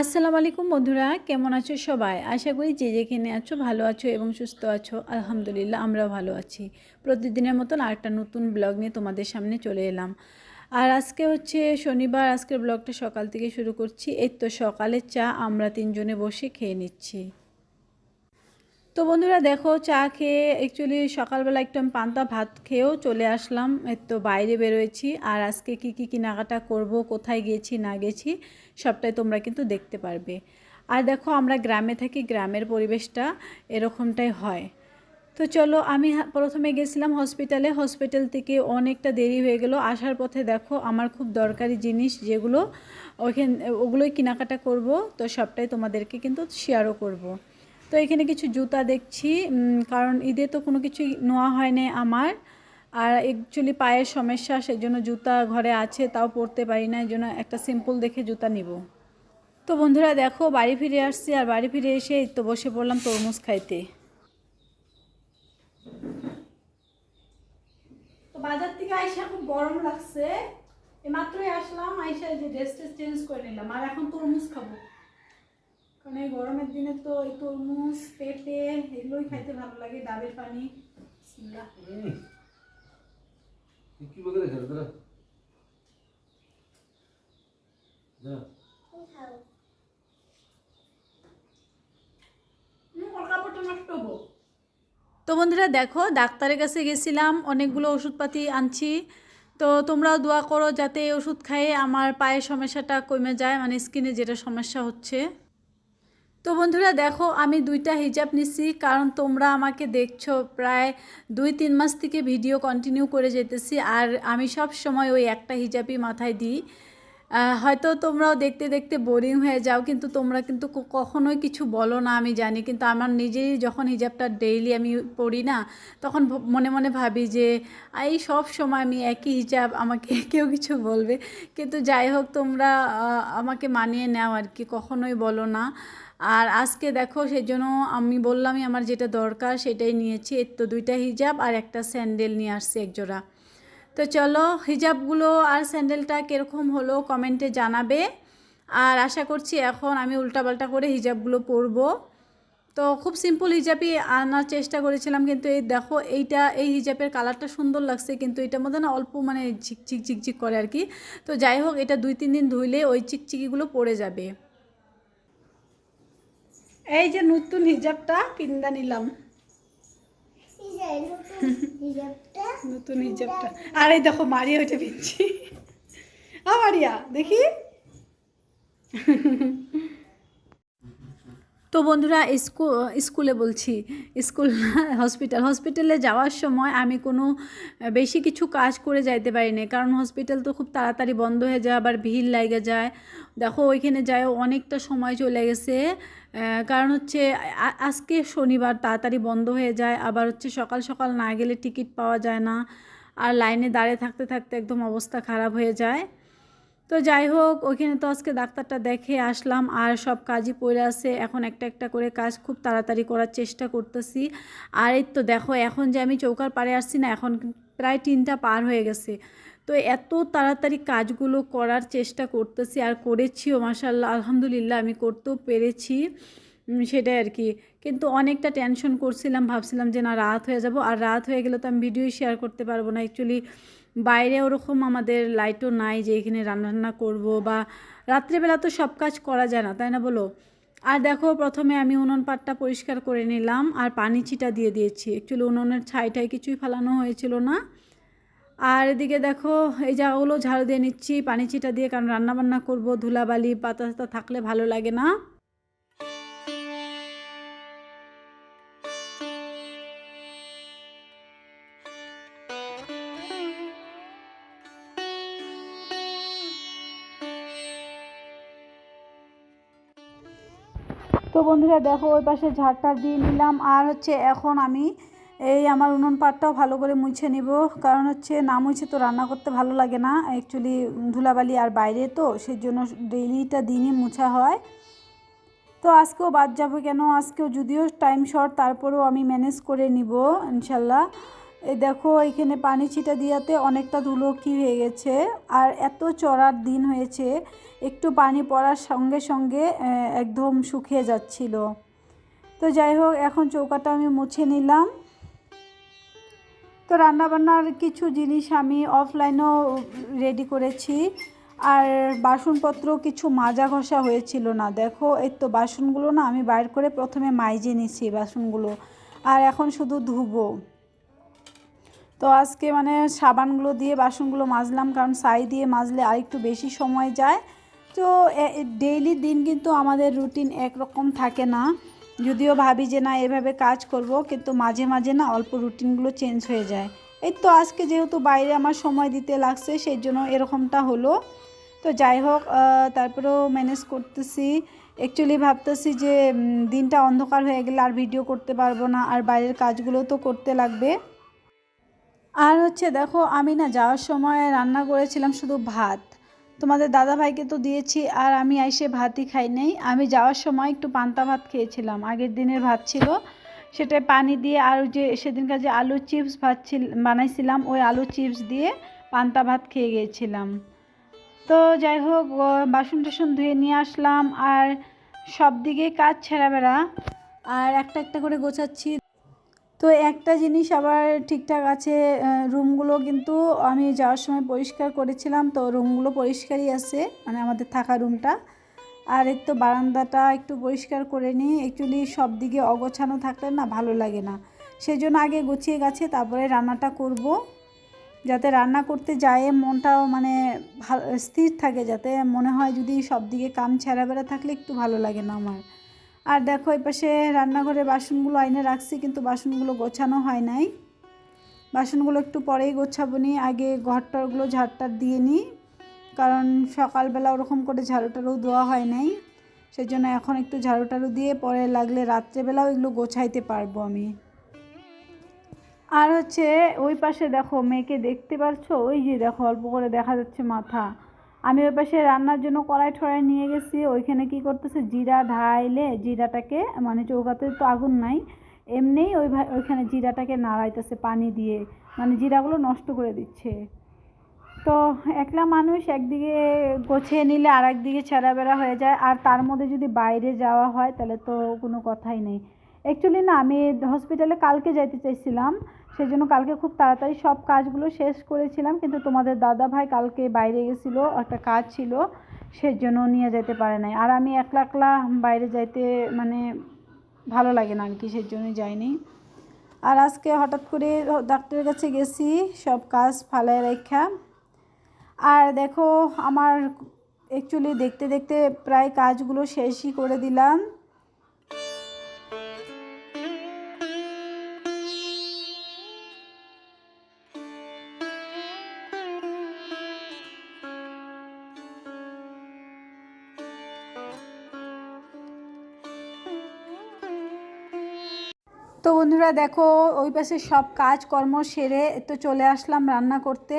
আসসালামু আলাইকুম বন্ধুরা, কেমন আছো সবাই? আশা করি যে যেখানে আছো ভালো আছো এবং সুস্থ আছো। আলহামদুলিল্লাহ, আমরাও ভালো আছি। প্রতিদিনের মতন আরেকটা নতুন ব্লগ নিয়ে তোমাদের সামনে চলে এলাম। আর আজকে হচ্ছে শনিবার, আজকের ব্লগটা সকাল থেকে শুরু করছি। এই তো সকালের চা, আমরা তিনজনে বসে খেয়ে নিচ্ছি। তো বন্ধুরা দেখো চা খেয়ে অ্যাকচুয়ালি সকালবেলা একটু আমি পান্তা ভাত খেয়েও চলে আসলাম। এই তো বাইরে বেরোয়েছি। আর আজকে কি কি কেনাকাটা করব, কোথায় গেছি, না গেছি, সবটাই তোমরা কিন্তু দেখতে পারবে। আর দেখো আমরা গ্রামে থাকি, গ্রামের পরিবেশটা এরকমটাই হয়। তো চলো আমি প্রথমে গেছিলাম হসপিটালে হসপিটাল থেকে অনেকটা দেরি হয়ে গেল। আসার পথে দেখো আমার খুব দরকারি জিনিস যেগুলো ওইখান, ওগুলোই কেনাকাটা করব। তো সবটাই তোমাদেরকে কিন্তু শেয়ারও করব। তো এখানে কিছু জুতা দেখছি কারণ ঈদে তো কোনো কিছুই নেওয়া হয়নি আমার। আর অ্যাকচুয়ালি পায়ের সমস্যা সেই জন্য জুতা ঘরে আছে, তাও পরতে পারি না এই জন্য একটা সিম্পল দেখে জুতা নিব। তো বন্ধুরা দেখো, বাড়ি ফিরে আসছি, আর বাড়ি ফিরে এসে তো বসে পড়লাম তরমুজ খাইতে। বাজার থেকে আইসা খুব গরম লাগছে। মাত্রই আসলাম, আইসা যে ড্রেস চেঞ্জ করে নিলাম, আর এখন তরমুজ খাব। কারণ এই গরমের দিনে তো এই তরমুজ পেঁপে এগুলোই খাইতে ভালো লাগে ডাবের পানি কি বলে রেখে দাদা। তো বন্ধুরা দেখো ডাক্তারের কাছে গেছিলাম অনেকগুলো ওষুধপাতি আনছি। তো তোমরাও দোয়া করো যাতে এই ওষুধ খাইয়ে আমার পায়ের সমস্যাটা কমে যায় মানে স্কিনে যেটা সমস্যা হচ্ছে। তো বন্ধুরা দেখো, আমি দুইটা হিজাব নিছি, কারণ তোমরা আমাকে দেখছ প্রায় দুই তিন মাস থেকে ভিডিও কন্টিনিউ করে যেতেছি, আর আমি সব সময় ওই একটা হিজাবই মাথায় দিই। হয়তো তোমরাও দেখতে দেখতে বোরিং হয়ে যাও, কিন্তু তোমরা কিন্তু কখনোই কিছু বলো না, আমি জানি। কিন্তু আমার নিজেই যখন হিজাবটা ডেইলি আমি পড়ি না, তখন মনে মনে ভাবি যে এই সব সময় আমি একই হিজাব, আমাকে কেউ কিছু বলবে। কিন্তু যাই হোক, তোমরা আমাকে মানিয়ে নাও আর কি, কখনোই বলো না। আর আজকে দেখো সেই জন্য আমি বললামই আমার যেটা দরকার সেটাই নিয়েছি। এর তো দুইটা হিজাব আর একটা স্যান্ডেল নিয়ে আসছি একজোড়া। তো চলো হিজাবগুলো আর স্যান্ডেলটা কীরকম হলো কমেন্টে জানাবে। আর আশা করছি এখন আমি উল্টাপাল্টা করে হিজাবগুলো পরবো। তো খুব সিম্পল হিজাবই আনার চেষ্টা করেছিলাম কিন্তু এই দেখো এইটা, এই হিজাবের কালারটা সুন্দর লাগছে কিন্তু এটার মধ্যে না অল্প মানে ঝিকঝিক ঝিকঝিক করে আর কি। তো যাই হোক এটা দুই তিন দিন ধুইলে ওই চিকচিকিগুলো পড়ে যাবে। এই যে নতুন হিজাবটা কিনতে নিলাম। নতুন হিজাবটা। আর এই দেখো, মারিয়া ওইটা পিনছি। আ মারিয়া, দেখি। তো বন্ধুরা স্কুল স্কুলে বলছি, স্কুল হসপিটাল। হসপিটালে যাওয়ার সময় আমি কোনো, বেশি কিছু কাজ করে যাইতে পারিনি। কারণ হসপিটাল তো খুব তাড়াতাড়ি বন্ধ হয়ে যায়, আবার ভিড় লাগে যায়। দেখো, ওইখানে যায় অনেকটা সময় চলে গেছে। কারণ হচ্ছে আজকে শনিবার তাড়াতাড়ি বন্ধ হয়ে যায়। আবার হচ্ছে সকাল সকাল না গেলে টিকিট পাওয়া যায় না। আর লাইনে দাঁড়িয়ে থাকতে থাকতে একদম অবস্থা খারাপ হয়ে যায়। তো যাই হোক, ওইখানে তো আজকে ডাক্তারটা দেখে আসলাম, আর সব কাজই পড়ে আছে। এখন একটা একটা করে কাজ খুব তাড়াতাড়ি করার চেষ্টা করতেছি। আর এই তো দেখো, এখন যে আমি চৌকার পাড়ে আসছি না, এখন প্রায় তিনটা পার হয়ে গেছে। তো এত তাড়াতাড়ি কাজগুলো করার চেষ্টা করতেছি, আর করেছিও মাসাল্লাহ আলহামদুলিল্লাহ, আমি করতেও পেরেছি সেটাই আর কি। কিন্তু অনেকটা টেনশন করছিলাম, ভাবছিলাম যে না, রাত হয়ে যাব। আর রাত হয়ে গেলে তো আমি ভিডিও শেয়ার করতে পারব না অ্যাকচুয়ালি বাইরে ওরকম আমাদের লাইটও নাই যে এখানে রান্নাবান্না করব বা রাত্রেবেলা তো সব কাজ করা যায় না, তাই না বলো? আর দেখো প্রথমে আমি উনুন পাটটা পরিষ্কার করে নিলাম আর পানি ছিটা দিয়ে দিয়েছি। অ্যাকচুয়ালি উনুনের ছাই ঠাই কিছুই ফেলানো হয়েছিল না। আর এদিকে দেখো এই জায়গাগুলো ঝাড়ু দিয়ে নিচ্ছি, পানি ছিটা দিয়ে কারণ রান্নাবান্না করব, ধুলাবালি পাতা থাকলে ভালো লাগে না। তো বন্ধুরা দেখো, ওই পাশে ঝাড়টা দিয়ে নিলাম। আর হচ্ছে এখন আমি এই আমার উনুন পাটটাও ভালো করে মুছে নিব। কারণ হচ্ছে না মুছে তো রান্না করতে ভালো লাগে না। অ্যাকচুয়ালি ধুলাবালি আর বাইরে তো সেই জন্য ডেইলিটা দিনই মুছা হয়। তো আজকেও বাদ যাব কেন? আজকেও যদিও টাইম শর্ট তারপরেও আমি ম্যানেজ করে নিব, ইনশাল্লাহ। এই দেখো, এখানে পানি ছিটা দিয়াতে অনেকটা ধুলো কি হয়ে গেছে আর এত চড়ার দিন হয়েছে, একটু পানি পড়ার সঙ্গে সঙ্গে একদম শুকিয়ে যাচ্ছিল। তো যাই হোক, এখন চৌকাটা আমি মুছে নিলাম। তো রান্নাবান্নার কিছু জিনিস আমি অফলাইনেও রেডি করেছি। আর বাসনপত্র কিছু মাজা ঘষা হয়েছিল না। দেখো, এই তো বাসনগুলো না আমি বাইর করে প্রথমে মাইজে নিছি বাসনগুলো। আর এখন শুধু ধুবো। তো আজকে মানে সাবানগুলো দিয়ে বাসনগুলো মাজলাম, কারণ ছাই দিয়ে মাজলে আরেকটু বেশি সময় যায়। তো ডেইলি দিন কিন্তু আমাদের রুটিন একরকম থাকে না। যদিও ভাবি যে না, এভাবে কাজ করব, কিন্তু মাঝে মাঝে না অল্প রুটিনগুলো চেঞ্জ হয়ে যায়। এই তো আজকে যেহেতু বাইরে আমার সময় দিতে লাগছে, সেই জন্য এরকমটা হলো। তো যাই হোক তারপরেও ম্যানেজ করতেছি। অ্যাকচুয়ালি ভাবতেছি যে দিনটা অন্ধকার হয়ে গেলে আর ভিডিও করতে পারব না, আর বাইরের কাজগুলো তো করতে লাগবে। আর হচ্ছে দেখো, আমি না যাওয়ার সময় রান্না করেছিলাম শুধু ভাত। তোমাদের দাদা ভাইকে তো দিয়েছি, আর আমি এসে ভাতই খাই নাই। আমি যাওয়ার সময় একটু পান্তা ভাত খেয়েছিলাম। আগের দিনের ভাত ছিল সেটাই পানি দিয়ে আর যে সেদিনকার যে আলু চিপস ভাত ছিল, বানাইছিলাম, ওই আলু চিপস দিয়ে পান্তা ভাত খেয়ে গিয়েছিলাম তো যাই হোক বাসন টাসন ধুয়ে নিয়ে আসলাম, আর সব দিকে কাজ ছেঁড়া বেড়া। আর একটা একটা করে গোছাচ্ছি। তো একটা জিনিস আবার ঠিকঠাক আছে রুমগুলো কিন্তু আমি যাওয়ার সময় পরিষ্কার করেছিলাম, তো রুমগুলো পরিষ্কারই আছে মানে আমাদের থাকা রুমটা আর তো বারান্দাটা একটু পরিষ্কার করে নিই অ্যাকচুয়ালি সব দিকে অগোছানো থাকলে না ভালো লাগে না। সেই জন্য আগে গুছিয়ে গেছে তারপরে রান্নাটা করব, যাতে রান্না করতে যায় মনটাও মানে স্থির থাকে, যাতে মনে হয় যদি সব দিকে কাম ছেঁড়া বেড়া থাকলে একটু ভালো লাগে না আমার। আর দেখো এই পাশে রান্নাঘরে বাসনগুলো আইনে রাখছি, কিন্তু বাসনগুলো গোছানো হয় নাই। বাসনগুলো একটু পরেই গোছাবো নি, আগে ঘরটারগুলো ঝাড়টার দিয়ে নিই কারণ সকালবেলা ওরকম করে ঝাড়ু টাড়ু দেওয়া হয় নাই। সেই জন্য এখন একটু ঝাড়ু টাড়ু দিয়ে পরে লাগলে রাত্রেবেলাও এগুলো গোছাইতে পারব আমি। আর হচ্ছে ওই পাশে দেখো মেয়েকে দেখতে পারছ? ওই যে দেখো, অল্প করে দেখা যাচ্ছে মাথা। আমি ওই পাশে রান্নার জন্য কড়াই ঠড়াই নিয়ে গেছি। ওইখানে কি করতেছে? জিরা ঢাইলে জিরাটাকে মানে চৌকাতে তো আগুন নাই, এমনিই ওই ওইখানে জিরাটাকে নাড়াইতেছে পানি দিয়ে। মানে জিরাগুলো নষ্ট করে দিচ্ছে। তো একলা মানুষ একদিকে গোছিয়ে নিলে আর একদিকে ছেঁড়াবেড়া হয়ে যায়। আর তার মধ্যে যদি বাইরে যাওয়া হয়, তাহলে তো কোনো কথাই নেই। অ্যাকচুয়ালি না, আমি হসপিটালে কালকে যাইতে চাইছিলাম সেই জন্য কালকে খুব তাড়াতাড়ি সব কাজগুলো শেষ করেছিলাম, কিন্তু তোমাদের দাদা ভাই কালকে বাইরে গেছিল, একটা কাজ ছিল সেই জন্য নিয়ে যেতে পারে নাই। আর আমি একলা একলা বাইরে যাইতে মানে ভালো লাগে না আর কি সেই জন্যই যাইনি। আর আজকে হঠাৎ করে ডাক্তারের কাছে গেছি, সব কাজ ফালায় রেখা আর দেখো, আমার অ্যাকচুয়ালি দেখতে দেখতে প্রায় কাজগুলো শেষই করে দিলাম। তো বন্ধুরা দেখো, ওই পাশে সব কাজকর্ম সেরে তো চলে আসলাম রান্না করতে।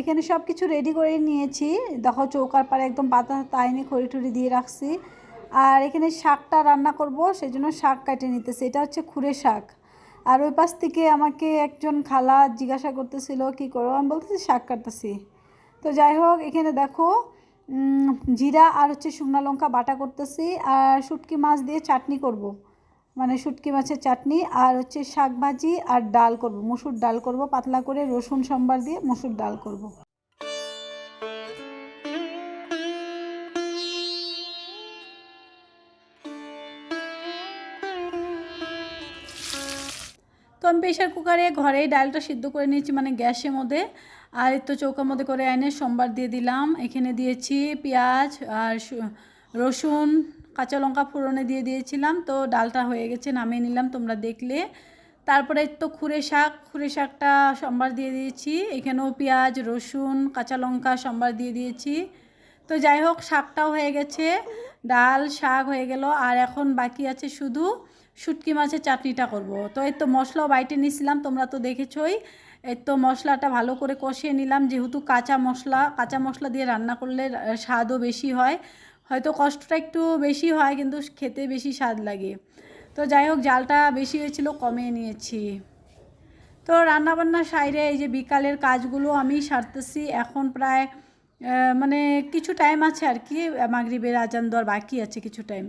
এখানে সব কিছু রেডি করে নিয়েছি। দেখো চৌকার পাড়ে একদম পাতা তাইনি খড়ি টড়ি দিয়ে রাখছি। আর এখানে শাকটা রান্না করব সেই জন্য শাক কাটে নিতেছি। এটা হচ্ছে খুঁড়ে শাক। আর ওই পাশ থেকে আমাকে একজন খালা জিজ্ঞাসা করতেছিল, কি করব আমি বলতেছি, শাক কাটতেছি। তো যাই হোক, এখানে দেখো জিরা আর হচ্ছে শুকনা লঙ্কা বাটা করতেছি। আর শুটকি মাছ দিয়ে চাটনি করব। মানে শুটকি মাছের চাটনি আর হচ্ছে শাক ভাজি আর ডাল করব। মুসুর ডাল করব, পাতলা করে রসুন সম্বার দিয়ে মুসুর ডাল করব। তো আমি প্রেশার কুকারে ঘরেই ডালটা সিদ্ধ করে নিয়েছি মানে গ্যাসের মধ্যে। আর তো চৌকার মধ্যে করে এনে সোমবার দিয়ে দিলাম। এখানে দিয়েছি পেঁয়াজ আর রসুন কাঁচা লঙ্কা ফোড়নে দিয়ে দিয়েছিলাম, তো ডালটা হয়ে গেছে, নামিয়ে নিলাম, তোমরা দেখলে। তারপরে তো খুরে শাক খুরে শাকটা সোমবার দিয়ে দিয়েছি, এখানেও পেঁয়াজ, রসুন, কাঁচা লঙ্কা সোমবার দিয়ে দিয়েছি। তো যাই হোক, শাকটাও হয়ে গেছে, ডাল, শাক হয়ে গেল, আর এখন বাকি আছে শুধু শুটকি মাছের চাটনিটা করব। তো এই তো মশলাও বাইটে নিয়েছিলাম তোমরা তো দেখেছই, এই তো মশলাটা ভালো করে কষিয়ে নিলাম, যেহেতু কাঁচা মশলা কাঁচা মশলা দিয়ে রান্না করলে স্বাদও বেশি হয়। হয়তো কষ্টটা একটু বেশি হয়, কিন্তু খেতে বেশি স্বাদ লাগে। তো যাই হোক, জালটা বেশি হয়েছিল, কমিয়ে নিয়েছি। তো রান্নাবান্না সাইডে এই যে বিকালের কাজগুলো আমি সারতেছি। এখন প্রায় মানে কিছু টাইম আছে আর কি, মাগরিবের আজান দেওয়ার বাকি আছে কিছু টাইম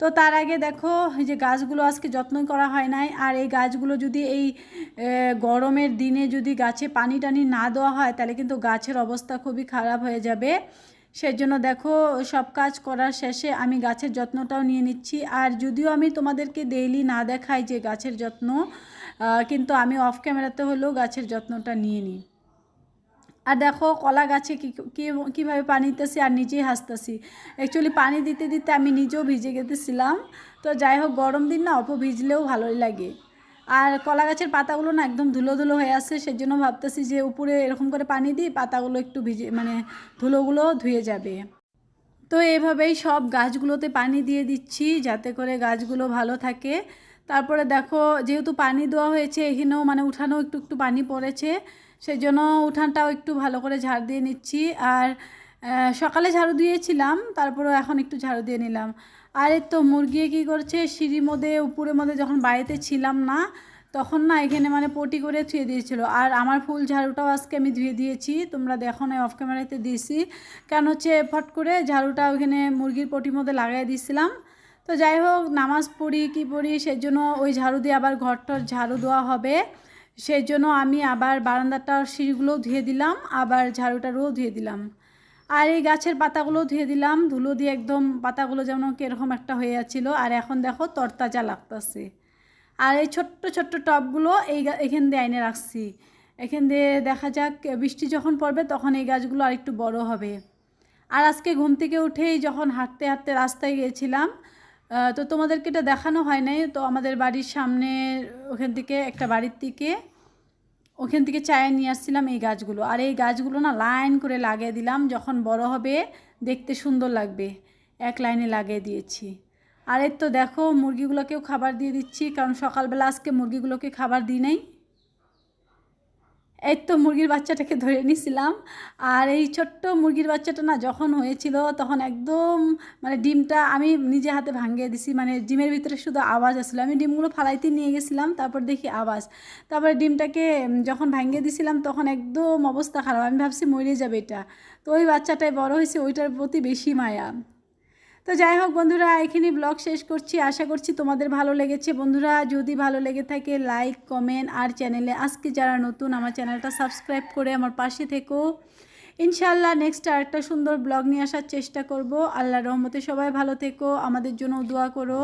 তো তার আগে দেখো যে গাছগুলো আজকে যত্ন করা হয় নাই। আর এই গাছগুলো যদি এই গরমের দিনে যদি গাছে পানি টানি না দেওয়া হয়, তাহলে কিন্তু গাছের অবস্থা খুবই খারাপ হয়ে যাবে। সেই জন্য দেখো, সব কাজ করার শেষে আমি গাছের যত্নটাও নিয়ে নিচ্ছি। আর যদিও আমি তোমাদেরকে ডেইলি না দেখাই যে গাছের যত্ন কিন্তু আমি অফ ক্যামেরাতে হলেও গাছের যত্নটা নিয়ে নিই। আর দেখো, কলা গাছে কীভাবে পানি দিতেছি আর নিজেই হাসতেছি। অ্যাকচুয়ালি পানি দিতে দিতে আমি নিজেও ভিজে গেতেছিলাম তো যাই হোক, গরম দিন না, অল্প ভিজলেও ভালোই লাগে। আর কলা গাছের পাতাগুলো না একদম ধুলো ধুলো হয়ে আসছে সেই জন্য ভাবতেছি যে উপরে এরকম করে পানি দিই, পাতাগুলো একটু ভিজে মানে ধুলোগুলো ধুয়ে যাবে। তো এভাবেই সব গাছগুলোতে পানি দিয়ে দিচ্ছি যাতে করে গাছগুলো ভালো থাকে। তারপরে দেখো, যেহেতু পানি দেওয়া হয়েছে, এখানেও মানে উঠানেও একটু একটু পানি পড়েছে সেই জন্য উঠানটাও একটু ভালো করে ঝাড় দিয়ে নিচ্ছি। আর সকালে ঝাড়ু দিয়েছিলাম, তারপরেও এখন একটু ঝাড়ু দিয়ে নিলাম। আর তো মুরগি কী করছে? সিঁড়ির মধ্যে, উপরের মধ্যে যখন বাড়িতে ছিলাম না, তখন না এখানে মানে পটি করে ধুয়ে দিয়েছিল। আর আমার ফুল ঝাড়ুটাও আজকে আমি ধুয়ে দিয়েছি। তোমরা দেখো না অফ ক্যামেরাতে দিয়েছি। কেন হচ্ছে ফট করে ঝাড়ুটা ওখানে মুরগির পটির মধ্যে লাগাই দিয়েছিলাম। তো যাই হোক, নামাজ পড়ি, কি পড়ি সেই জন্য ওই ঝাড়ু দিয়ে আবার ঘরটার ঝাড়ু দেওয়া হবে। সেই জন্য আমি আবার বারান্দাটার সিঁড়িগুলোও ধুয়ে দিলাম, আবার ঝাড়ুটারও ধুয়ে দিলাম। আর এই গাছের পাতাগুলো ধুয়ে দিলাম। ধুলো দিয়ে একদম পাতাগুলো যেমন কীরকম একটা হয়ে যাচ্ছিল। আর এখন দেখো তরতাজা লাগতেছে। আর এই ছোট্ট ছোট্ট টবগুলো এই এখান দিয়ে আইনে রাখছি। এখান দিয়ে দেখা যাক, বৃষ্টি যখন পড়বে তখন এই গাছগুলো আরেকটু বড় হবে। আর আজকে ঘুম থেকে উঠেই যখন হাঁটতে হাঁটতে রাস্তায় গিয়েছিলাম তো তোমাদেরকে এটা দেখানো হয় নাই। তো আমাদের বাড়ির সামনে ওখান থেকে একটা বাড়ির থেকে ওখান থেকে চায়ে নিয়ে আসছিলাম এই গাছগুলো। আর এই গাছগুলো না লাইন করে লাগিয়ে দিলাম, যখন বড় হবে দেখতে সুন্দর লাগবে। এক লাইনে লাগিয়ে দিয়েছি। আর এর তো দেখো, মুরগিগুলোকেও খাবার দিয়ে দিচ্ছি, কারণ সকালবেলা আজকে মুরগিগুলোকে খাবার দিই নাই। এই তো মুরগির বাচ্চাটাকে ধরে নিছিলাম। আর এই ছোট্ট মুরগির বাচ্চাটা না যখন হয়েছিল তখন একদম মানে ডিমটা আমি নিজে হাতে ভাঙিয়ে দিছি। মানে ডিমের ভিতরে শুধু আওয়াজ আসছিল। আমি ডিমগুলো ফালাইতে নিয়ে গেছিলাম, তারপর দেখি আওয়াজ। তারপরে ডিমটাকে যখন ভাঙিয়ে দিছিলাম তখন একদম অবস্থা খারাপ। আমি ভাবছি মরে যাবে এটা। তো ওই বাচ্চাটাই বড় হয়েছে, ওইটার প্রতি বেশি মায়া। তো যাই হোক বন্ধুরা এখানে ব্লগ শেষ করছি। আশা করছি তোমাদের ভালো লেগেছে। বন্ধুরা, যদি ভালো লেগে থাকে লাইক কমেন্ট আর চ্যানেলে আজকে যারা নতুন, আমার চ্যানেলটা সাবস্ক্রাইব করে আমার পাশে থেকো। ইনশাল্লাহ নেক্সট আর একটা সুন্দর ব্লগ নিয়ে আসার চেষ্টা করব। আল্লাহ রহমতে সবাই ভালো থেকো। আমাদের জন্য দোয়া করো।